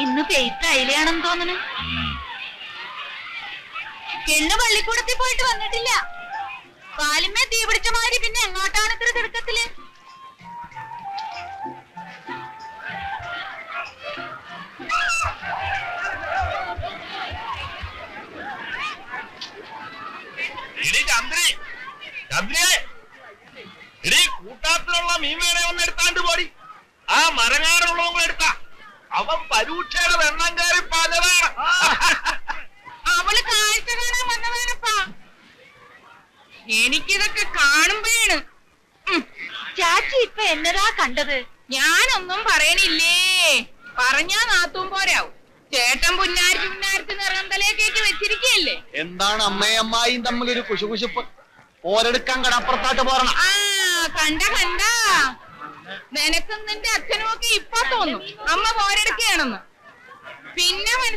ഇന്ന് പെയ്ത്ത് അയിലയാണെന്ന് തോന്നുന്നു. പെണ്ണ് പള്ളിക്കൂടത്തിൽ പോയിട്ട് വന്നിട്ടില്ല. കാലിന്മേ തീ പിടിച്ച മാതിരി പിന്നെ എങ്ങോട്ടാണ് ഇത്ര തിടുക്കത്തിൽ? ചന്ദ്രേ എടി കൂട്ടാത്തിലുള്ള മീൻ വേണേ ഒന്ന് എടുത്താണ്ട് പോടി. ആ മരങ്ങാടുള്ളവൻ കൂടെ എടുത്താ. അവൻ പരീക്ഷയുടെ വെണ്ണം കയറി പലതാണ്. അവൾ കാഴ്ച കാണാൻ വന്നതാണപ്പാ എനിക്കിതൊക്കെ കാണുമ്പോഴാണ്. ചാച്ചി ഇപ്പൊ എന്നതാ കണ്ടത്? ഞാനൊന്നും പറയണില്ലേ? പറഞ്ഞാ നാത്തും പോരാവും. ചേട്ടൻ പുന്നാരിച്ച് പുന്നാരിച്ച് നിറന്തലേക്കേക്ക് കയറ്റി വെച്ചിരിക്കല്ലേ എന്താണ് അമ്മയും അമ്മായിയും തമ്മിൽ ഒരു കുശുകുശുപ്പ്? പോരെടുക്കാൻ കടപ്പുറത്തായിട്ട് പോരണം. ആ കണ്ട കണ്ട. നിനക്കും നിന്റെ അച്ഛനും ഒക്കെ ഇപ്പൊ തോന്നും. അമ്മ പോരെടുക്കുകയാണെന്ന്. പിന്നെ വില